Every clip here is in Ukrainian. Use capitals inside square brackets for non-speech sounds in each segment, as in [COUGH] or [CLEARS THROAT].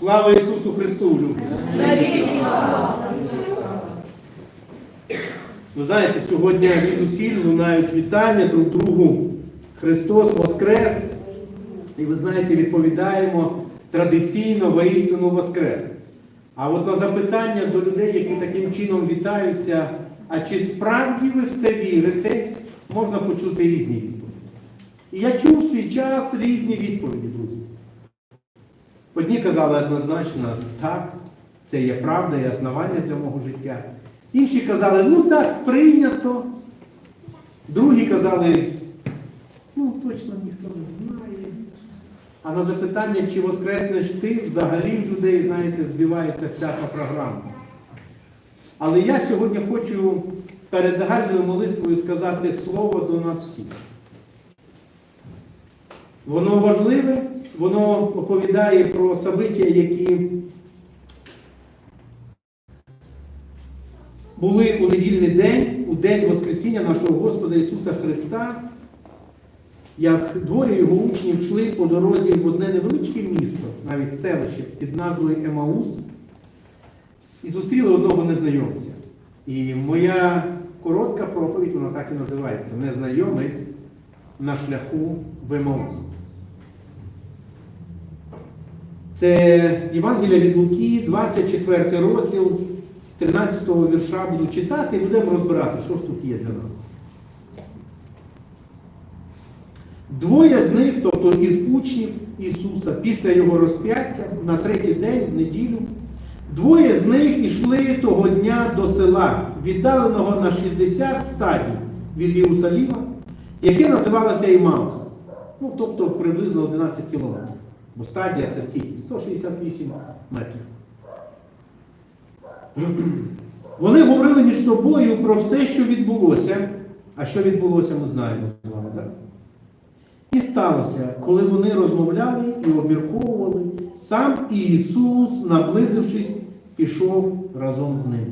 Слава Ісусу Христу! люди! Ви знаєте, сьогодні від усіх лунають вітання друг другу. Христос Воскрес! І ви знаєте, відповідаємо традиційно воістину Воскрес. А от на запитання до людей, які таким чином вітаються, а чи справді ви в це вірите, можна почути різні відповіді. І я чув свій час різні відповіді, друзі. Одні казали однозначно, так, це є правда і основання для мого життя. Інші казали, ну так, прийнято. Другі казали, ну точно ніхто не знає. А на запитання, чи воскреснеш ти, взагалі в людей, знаєте, збивається всяка програма. Але я сьогодні хочу перед загальною молитвою сказати слово до нас всіх. Воно важливе, воно оповідає про собиття, які були у недільний день, у день Воскресіння нашого Господа Ісуса Христа, як двоє його учнів йшли по дорозі в одне невеличке місто, навіть селище під назвою Емаус, і зустріли одного незнайомця. І моя коротка проповідь, вона так і називається Незнайомець на шляху в Емаус. Це Євангелія від Луки, 24 розділ, 13 вірша буду читати і будемо розбирати, що ж тут є для нас. Двоє з них, тобто із учнів Ісуса, після Його розп'яття на третій день, в неділю, двоє з них йшли того дня до села, віддаленого на 60 стадій від Єрусаліма, яке називалося Імаус. Ну, тобто приблизно 11 кілометрів. Бо стадія це скільки? 168 метрів. [CLEARS THROAT] Вони говорили між собою про все, що відбулося. А що відбулося, ми знаємо з вами, так? І сталося, коли вони розмовляли і обмірковували, сам Ісус, наблизившись, пішов разом з ними.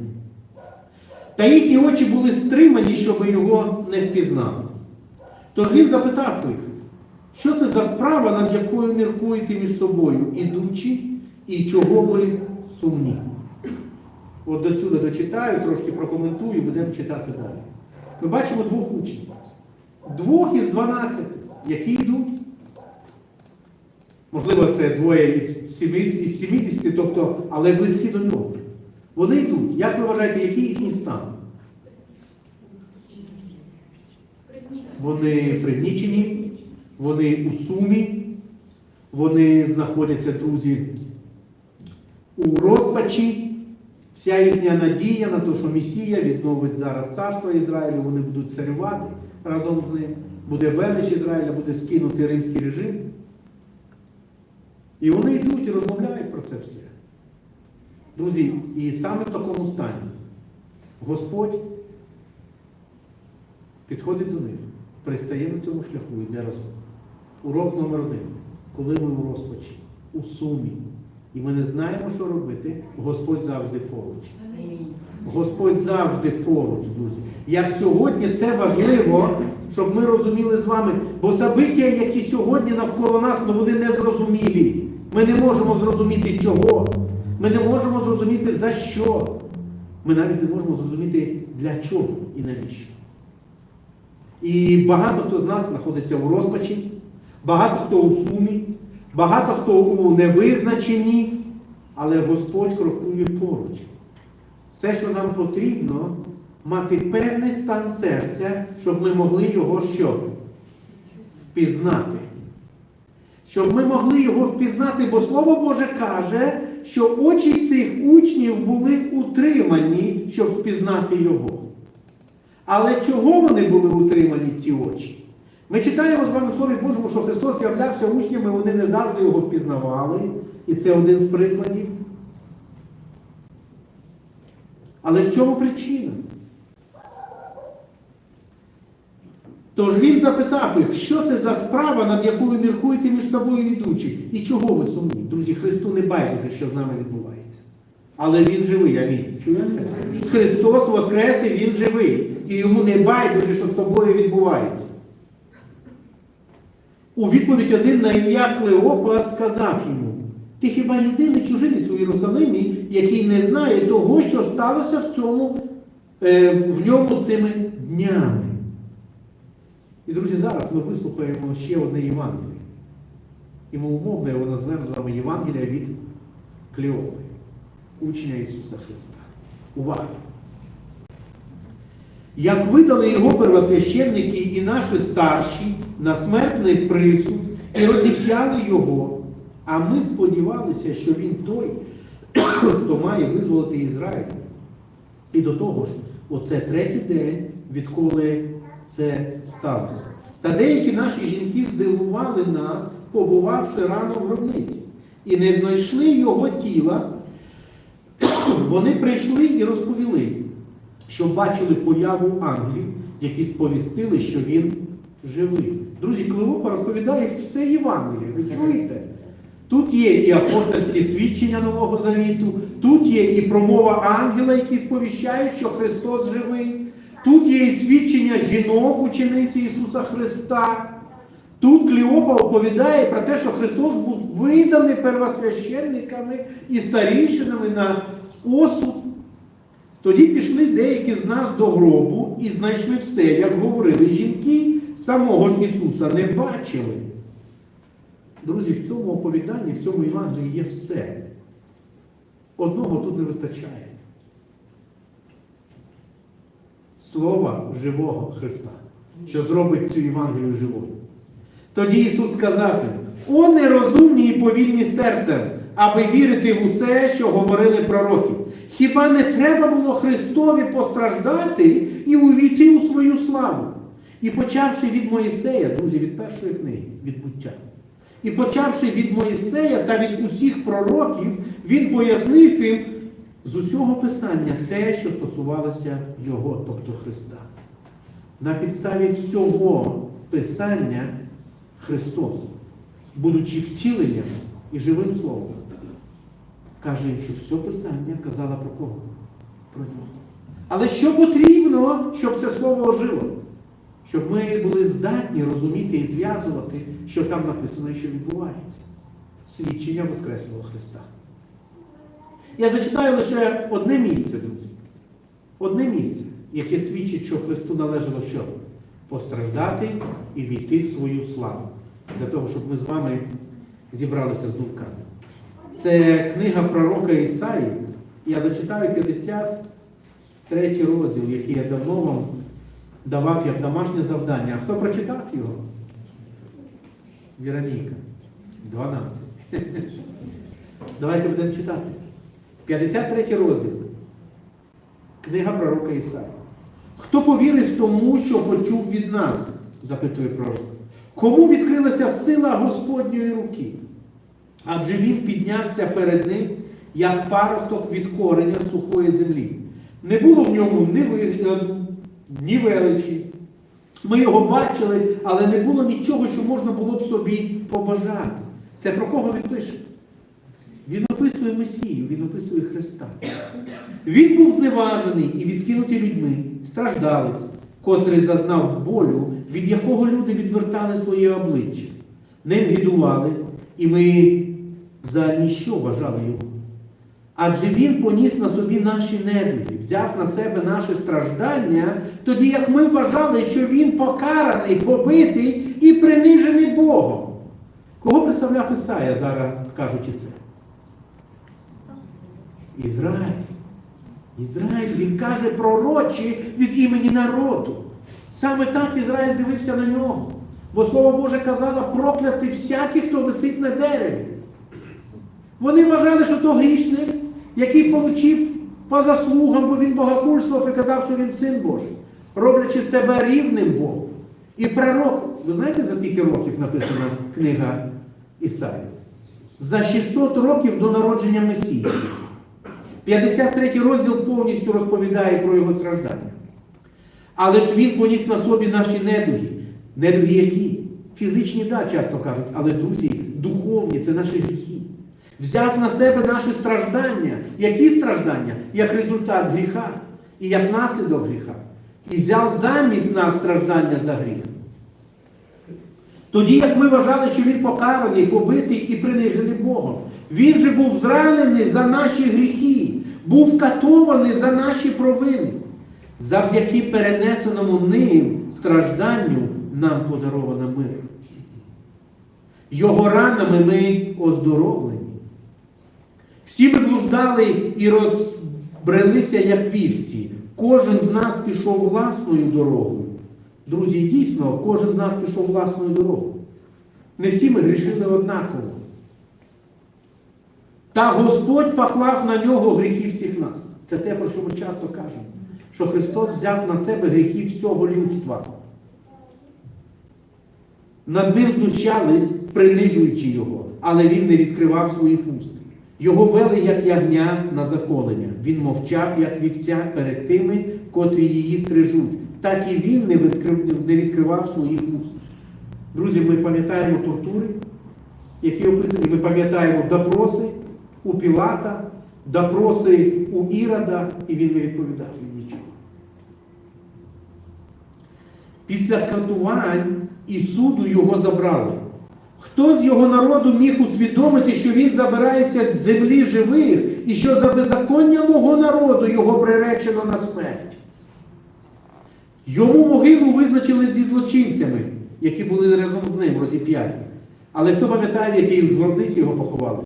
Та їхні очі були стримані, щоб його не впізнали. Тож він запитав їх, що це за справа, над якою міркуєте між собою, ідучи, і чого ви сумні? От до сюди дочитаю, трошки прокоментую, будемо читати далі. Ми бачимо двох учнів. Двох із 12, які йдуть. Можливо, це двоє із 70, із 70, тобто, але близькі до нього. Вони йдуть. Як ви вважаєте, який їхній стан? Вони пригнічені, вони у сумі, вони знаходяться, друзі, у розпачі. Вся їхня надія на те, що Месія відновить зараз царство Ізраїлю, вони будуть царювати разом з ним. Буде велич Ізраїля, буде скинути римський режим. І вони йдуть і розмовляють про це все. Друзі, і саме в такому стані Господь підходить до них, пристає на цьому шляху і йде разом. Урок номер один. Коли ми у розпачі, у сумі, і ми не знаємо, що робити, Господь завжди поруч. Господь завжди поруч, друзі. Як сьогодні це важливо, щоб ми розуміли з вами, бо собиття, які сьогодні навколо нас, ну вони не зрозумілі. Ми не можемо зрозуміти чого. Ми не можемо зрозуміти за що. Ми навіть не можемо зрозуміти для чого і навіщо. І багато хто з нас знаходиться у розпачі, багато хто у сумі, багато хто у невизначенні, але Господь крокує поруч. Все, що нам потрібно, мати певний стан серця, щоб ми могли його що? Впізнати. Щоб ми могли його впізнати, бо Слово Боже каже, що очі цих учнів були утримані, щоб впізнати його. Але чого вони були утримані, ці очі? Ми читаємо з вами в Слові Божому, що Христос являвся учнями, вони не завжди його впізнавали. І це один з прикладів. Але в чому причина? Тож він запитав їх, що це за справа, над якою міркуєте між собою йдучи, і чого ви сумні? Друзі, Христу не байдуже, що з нами відбувається. Але Він живий, амінь. Чуєте? Христос Воскрес і Він живий. І йому не байдуже, що з тобою відбувається. У відповідь один на ім'я Клеопа сказав йому, Ти хіба єдиний чужинець у Єрусалимі, який не знає того, що сталося в цьому, е, в ньому цими днями. І, друзі, зараз ми вислухаємо ще одне Євангеліє. І ми умовно його назвемо з вами Євангелія від Клеопи, учня Ісуса Христа. Увага! Як видали його первосвященники і наші старші на смертний присуд і розіп'яли його, а ми сподівалися, що він той, [COUGHS] хто має визволити Ізраїль. І до того ж, оце третій день, відколи це сталося. Та деякі наші жінки здивували нас, побувавши рано в гробниці, і не знайшли його тіла. [COUGHS] Вони прийшли і розповіли, що бачили появу ангелів, які сповістили, що він живий. Друзі, Клеопа розповідає все Євангеліє. Ви чуєте? Тут є і апостольські свідчення Нового Завіту, тут є і промова ангела, який сповіщає, що Христос живий. Тут є і свідчення жінок, учениці Ісуса Христа. Тут Клеопа оповідає про те, що Христос був виданий первосвященниками і старішинами на осуд. Тоді пішли деякі з нас до гробу і знайшли все, як говорили жінки, самого ж Ісуса не бачили. Друзі, в цьому оповіданні, в цьому Євангелії є все. Одного тут не вистачає. Слова живого Христа, що зробить цю Євангелію живою. Тоді Ісус сказав їм, о нерозумні і повільні серцем, аби вірити в усе, що говорили пророки. Хіба не треба було Христові постраждати і увійти у свою славу? І почавши від Моїсея, друзі, від першої книги, від буття. І почавши від Моїсея та від усіх пророків, він пояснив їм з усього Писання те, що стосувалося Його, тобто Христа. На підставі всього Писання Христос, будучи втіленням і живим словом, каже що все Писання казало про кого? Про нього. Але що потрібно, щоб це слово ожило? Щоб ми були здатні розуміти і зв'язувати, що там написано і що відбувається. Свідчення Воскреслого Христа. Я зачитаю лише одне місце, друзі. Одне місце, яке свідчить, що Христу належало що? Постраждати і війти в свою славу. Для того, щоб ми з вами зібралися з думками. Це книга пророка Ісаї. Я зачитаю 53 розділ, який я давно вам давав як домашнє завдання. А хто прочитав його? Вероніка. 12. [LAUGHS] Давайте будемо читати. 53 розділ. Книга пророка Ісаї. Хто повірив тому, що почув від нас? запитує пророк. Кому відкрилася сила Господньої руки? Адже він піднявся перед ним, як паросток від кореня сухої землі. Не було в ньому ні, ні величі. Ми його бачили, але не було нічого, що можна було б собі побажати. Це про кого він пише? Він описує Месію, він описує Христа. Він був зневажений і відкинутий людьми, страждалець, котрий зазнав болю, від якого люди відвертали своє обличчя. Ним гідували, і ми за ніщо вважали його. Адже він поніс на собі наші недуги, взяв на себе наші страждання, тоді як ми вважали, що він покараний, побитий і принижений Богом. Кого представляв Ісая зараз, кажучи це? Ізраїль. Ізраїль, він каже пророчі від імені народу. Саме так Ізраїль дивився на нього. Бо Слово Боже казало проклятий всякий, хто висить на дереві. Вони вважали, що то грішник, який получив по заслугам, бо він богохульствував і казав, що він син Божий, роблячи себе рівним Богом. І пророк, ви знаєте, за скільки років написана книга Ісаї? За 600 років до народження Месії. 53 розділ повністю розповідає про його страждання. Але ж він поніс на собі наші недуги. Недуги які? Фізичні, да, часто кажуть, але друзі, духовні це наші. Взяв на себе наші страждання. Які страждання? Як результат гріха і як наслідок гріха. І взяв замість нас страждання за гріх. Тоді, як ми вважали, що він покараний, побитий і принижений Богом, Він же був зранений за наші гріхи, був катований за наші провини. Завдяки перенесеному ним стражданню нам подаровано мир. Його ранами ми оздоровлені. Всі ми блуждали і розбрелися, як вівці. Кожен з нас пішов власною дорогою. Друзі, дійсно, кожен з нас пішов власною дорогою. Не всі ми грішили однаково. Та Господь поклав на нього гріхи всіх нас. Це те, про що ми часто кажемо. Що Христос взяв на себе гріхи всього людства. Над ним знущались, принижуючи його, але він не відкривав своїх уст. Його вели, як ягня на заколення. Він мовчав, як вівця перед тими, котрі її стрижуть. Так і він не відкрив, не відкривав своїх уст. Друзі, ми пам'ятаємо тортури, які описані, ми пам'ятаємо допроси у Пілата, допроси у Ірода, і він не відповідав їм нічого. Після катувань і суду його забрали. Хто з його народу міг усвідомити, що він забирається з землі живих і що за беззаконня мого народу його приречено на смерть? Йому могилу визначили зі злочинцями, які були разом з ним розіп'яті. Але хто пам'ятає, в якій гробниці його поховали?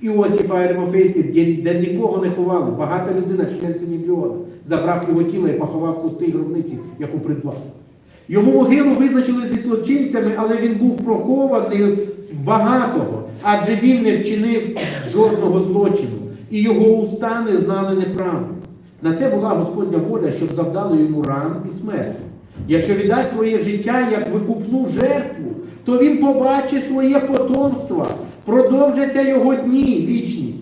Іосифа Аримофейській, де, де нікого не ховали, багата людина, член Синедріона, забрав його тіло і поховав в пустій гробниці, яку придбав. Йому могилу визначили зі злочинцями, але він був прохований багатого, адже він не вчинив жодного злочину, і його уста не знали неправди. На те була Господня воля, щоб завдали йому ран і смерті. Якщо віддасть своє життя як викупну жертву, то він побачить своє потомство, продовжаться його дні, вічність.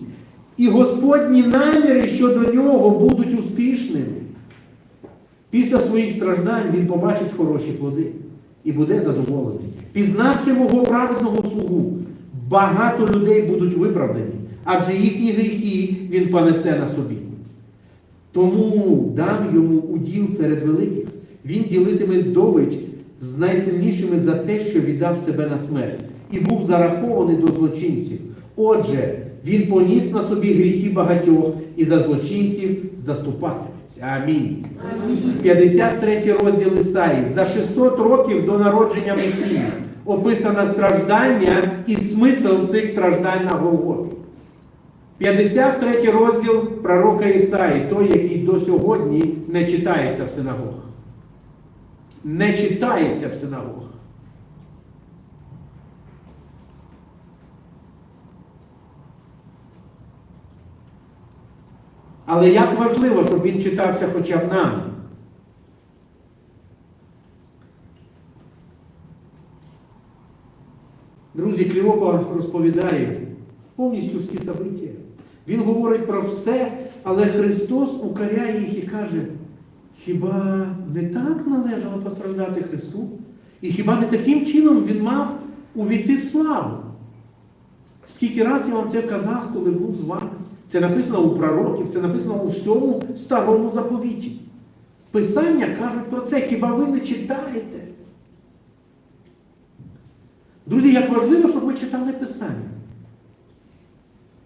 І Господні наміри щодо нього будуть успішними. Після своїх страждань він побачить хороші плоди і буде задоволений. Пізнавши мого праведного слугу, багато людей будуть виправдані, адже їхні гріхи він понесе на собі. Тому дам йому уділ серед великих. Він ділитиме дович з найсильнішими за те, що віддав себе на смерть, і був зарахований до злочинців. Отже, він поніс на собі гріхи багатьох і за злочинців заступатиметься. Амінь. 53 розділ Ісаї. За 600 років до народження Месії описано страждання і смисл цих страждань на Голгофі. 53 розділ пророка Ісаї, той, який до сьогодні не читається в синагогах. Не читається в синагогах. Але як важливо, щоб він читався хоча б нами. Друзі, Кліопа розповідає повністю всі собиття. Він говорить про все, але Христос укоряє їх і каже, хіба не так належало постраждати Христу? І хіба не таким чином Він мав увійти в славу? Скільки раз я вам це казав, коли був з вами? Це написано у пророків, це написано у всьому старому заповіті. Писання кажуть про це, хіба ви не читаєте? Друзі, як важливо, щоб ми читали Писання.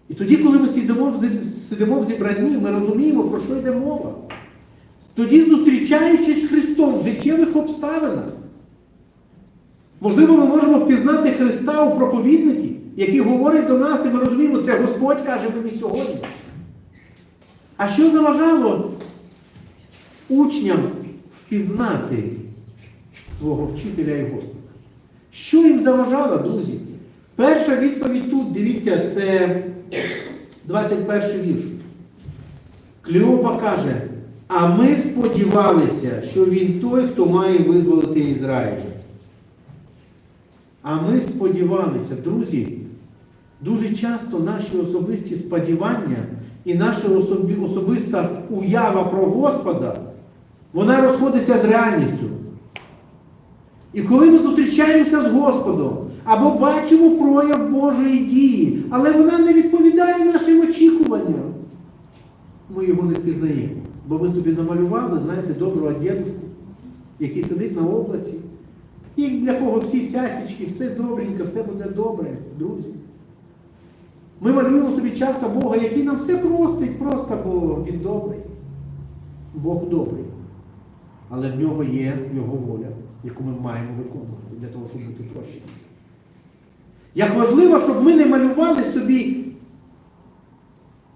І тоді, коли ми сидимо сидимо в зібранні, ми розуміємо, про що йде мова. Тоді, зустрічаючись з Христом в життєвих обставинах, можливо, ми можемо впізнати Христа у проповідникі, який говорить до нас, і ми розуміємо, це Господь каже мені сьогодні. А що заважало учням впізнати свого вчителя і Господа? Що їм заважало, друзі? Перша відповідь тут, дивіться, це 21 вірш. Клеопа каже, а ми сподівалися, що він той, хто має визволити Ізраїль. А ми сподівалися, друзі, дуже часто наші особисті сподівання і наша особиста уява про Господа, вона розходиться з реальністю. І коли ми зустрічаємося з Господом або бачимо прояв Божої дії, але вона не відповідає нашим очікуванням, ми його не впізнаємо. Бо ми собі намалювали, знаєте, доброго дідушку, який сидить на облаці. І для кого всі цяцічки, все добренько, все буде добре, друзі. Ми малюємо собі часто Бога, який нам все простить, просто, бо Він добрий. Бог добрий. Але в нього є Його воля, яку ми маємо виконувати для того, щоб бути прощені. Як важливо, щоб ми не малювали собі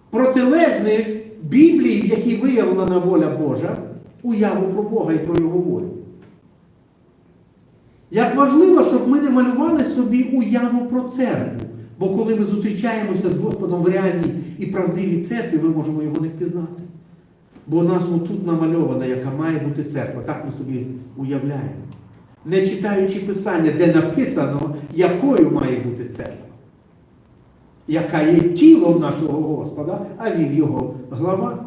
протилежних Біблії, якій виявлена воля Божа, уяву про Бога і про Його волю. Як важливо, щоб ми не малювали собі уяву про церкву. Бо коли ми зустрічаємося з Господом в реальній і правдивій церкві, ми можемо його не впізнати. Бо у нас тут намальована, яка має бути церква. Так ми собі уявляємо. Не читаючи Писання, де написано, якою має бути церква, яка є тілом нашого Господа, а він його глава.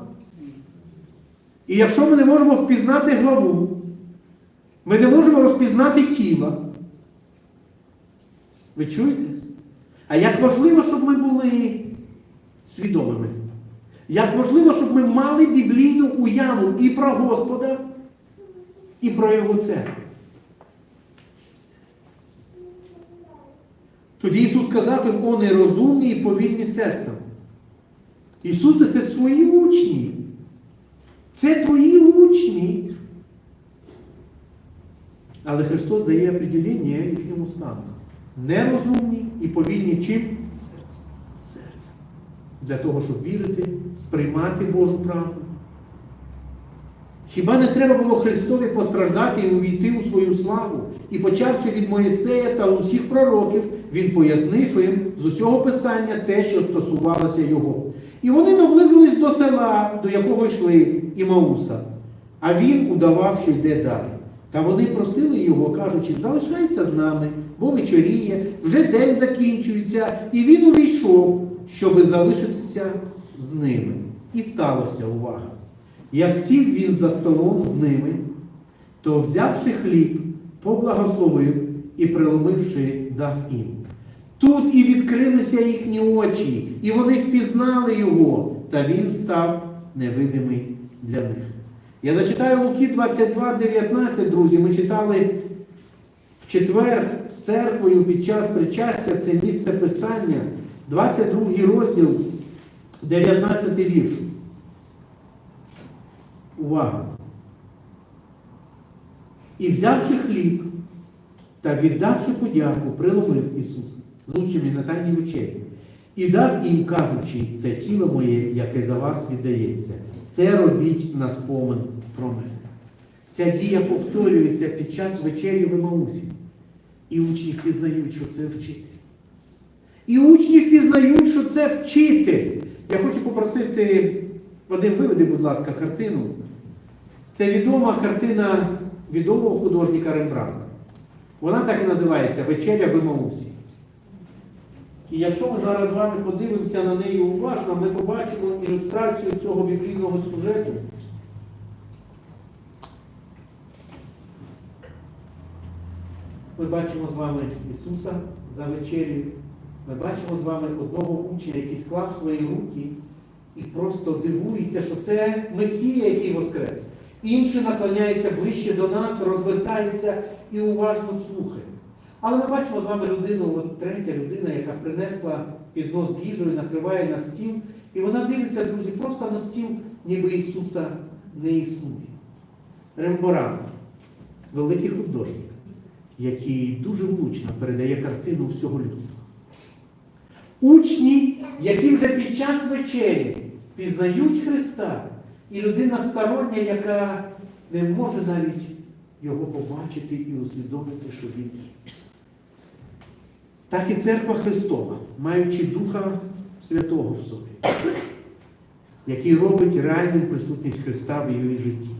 І якщо ми не можемо впізнати главу, ми не можемо розпізнати тіла. Ви чуєте? А як важливо, щоб ми були свідомими. Як важливо, щоб ми мали біблійну уяву і про Господа, і про Його церкву. Тоді Ісус сказав їм, о нерозумні і повільні серцем. Ісусе, це свої учні. Це твої учні. Але Христос дає определення їхньому стану. Нерозумні і повільні чим? Серцем. Для того, щоб вірити, сприймати Божу правду. Хіба не треба було Христові постраждати і увійти у свою славу? І почавши від Моїсея та усіх пророків, він пояснив їм з усього Писання те, що стосувалося його. І вони наблизились до села, до якого йшли Імауса. А він удавав, що йде далі. Та вони просили його, кажучи, залишайся з нами, бо вечоріє, вже день закінчується, і він увійшов, щоби залишитися з ними. І сталося увага. Як сів він за столом з ними, то, взявши хліб, поблагословив і, приломивши, дав їм. Тут і відкрилися їхні очі, і вони впізнали його, та він став невидимий для них. Я зачитаю Луки 22, 19, друзі. Ми читали в четвер з церквою під час причастя це місце Писання, 22 розділ, 19 вірш. Увага! І взявши хліб та віддавши подяку, приломив Ісус з учнями на тайній вечері і дав їм, кажучи, це тіло моє, яке за вас віддається. Це робіть на спомин про мене. Ця дія повторюється під час вечері в Емаусі. І учні впізнають, що це вчитель. І учні впізнають, що це вчитель. Я хочу попросити, Вадим, виведи, будь ласка, картину. Це відома картина відомого художника Рембрандта. Вона так і називається Вечеря в Емаусі. І якщо ми зараз з вами подивимося на неї уважно, ми побачимо ілюстрацію цього біблійного сюжету. Ми бачимо з вами Ісуса за вечерю. Ми бачимо з вами одного учня, який склав свої руки і просто дивується, що це Месія, який воскрес. Інший наклоняється ближче до нас, розвертається і уважно слухає. Але ми бачимо з вами людину, от третя людина, яка принесла піднос з їжею, накриває на стіл, і вона дивиться, друзі, просто на стіл, ніби Ісуса не існує. Ремборант, великий художник, який дуже влучно передає картину всього людства. Учні, які вже під час вечері пізнають Христа, і людина стороння, яка не може навіть його побачити і усвідомити, що він є. Так і церква Христова, маючи Духа Святого в собі, який робить реальним присутність Христа в її житті,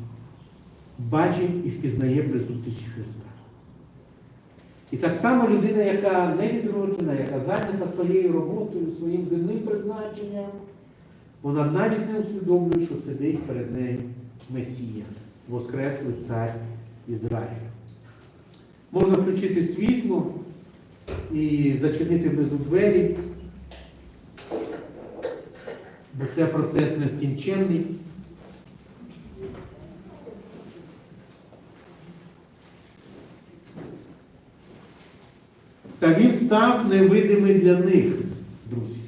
бачить і впізнає присутність Христа. І так само людина, яка не відроджена, яка зайнята своєю роботою, своїм земним призначенням, вона навіть не усвідомлює, що сидить перед нею Месія, Воскреслий Цар Ізраїля. Можна включити світло і зачинити внизу двері, бо це процес нескінченний. Та він став невидимий для них, друзі.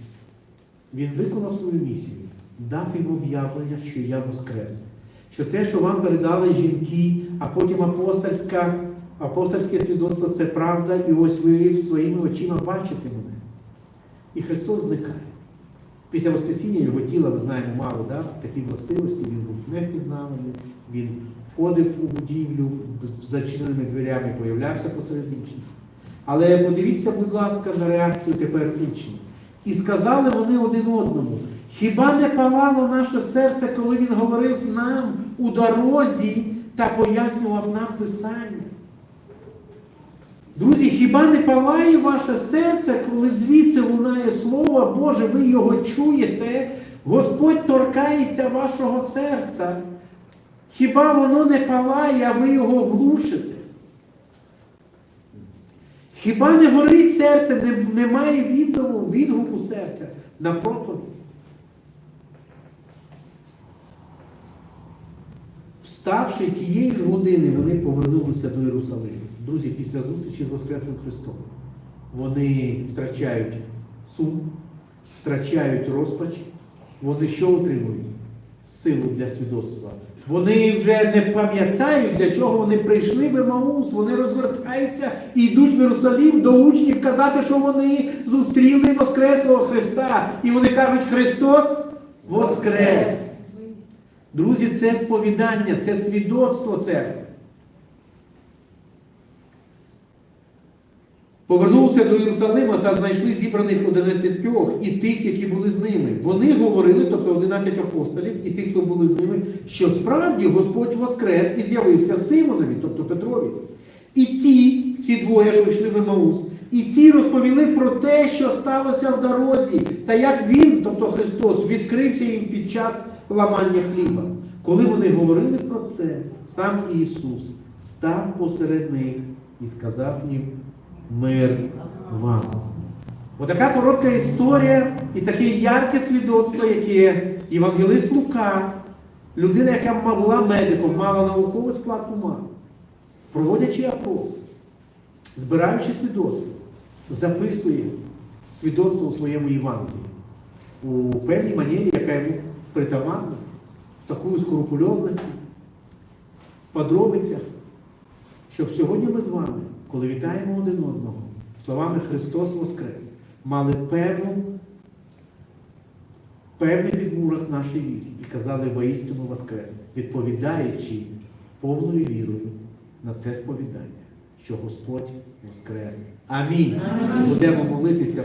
Він виконав свою місію, дав їм об'явлення, що я воскрес. Що те, що вам передали жінки, а потім апостольська, апостольське свідоцтво це правда, і ось ви своїми очима бачите мене. І Христос зникає. Після Воскресіння його тіла, ми знаємо, мало да? такі властивості, він був невпізнаваний, він входив у будівлю з зачиненими дверями, появлявся посеред учнів. Але подивіться, будь ласка, на реакцію тепер учнів. І сказали вони один одному, хіба не палало наше серце, коли він говорив нам у дорозі та пояснював нам Писання? Друзі, хіба не палає ваше серце, коли звідси лунає Слово Боже, ви його чуєте, Господь торкається вашого серця. Хіба воно не палає, а ви його глушите? Хіба не горить серце, не- немає відзову, відгуку серця на проповідь? Вставши тієї ж години, вони повернулися до Єрусалиму. Друзі, після зустрічі з Воскресним Христом вони втрачають сум, втрачають розпач. Вони що отримують? Силу для свідоцтва. Вони вже не пам'ятають, для чого вони прийшли в Емаус. Вони розвертаються і йдуть в Єрусалим до учнів казати, що вони зустріли Воскреслого Христа. І вони кажуть, Христос Воскрес! Друзі, це сповідання, це свідоцтво церкви. Повернувся до Єрусалима та знайшли зібраних одинадцятьох і тих, які були з ними. Вони говорили, тобто 11 апостолів, і тих, хто були з ними, що справді Господь воскрес і з'явився Симонові, тобто Петрові. І ці, ці двоє, що йшли в Емаус, і ці розповіли про те, що сталося в дорозі, та як він, тобто Христос, відкрився їм під час ламання хліба. Коли вони говорили про це, сам Ісус став посеред них і сказав їм мир вам. Отака коротка історія і таке ярке свідоцтво, яке Євангелист Лука, людина, яка була медиком, мала науковий склад ума, проводячи опрос, збираючи свідоцтво, записує свідоцтво у своєму Євангелії у певній манері, яка йому притаманна, в такої скрупульозності, в подробицях, щоб сьогодні ми з вами, коли вітаємо один одного, словами Христос Воскрес, мали певну, певний підмурок нашій вірі і казали воістину Воскрес, відповідаючи повною вірою на це сповідання, що Господь Воскрес. Амінь. Амінь. Будемо молитися.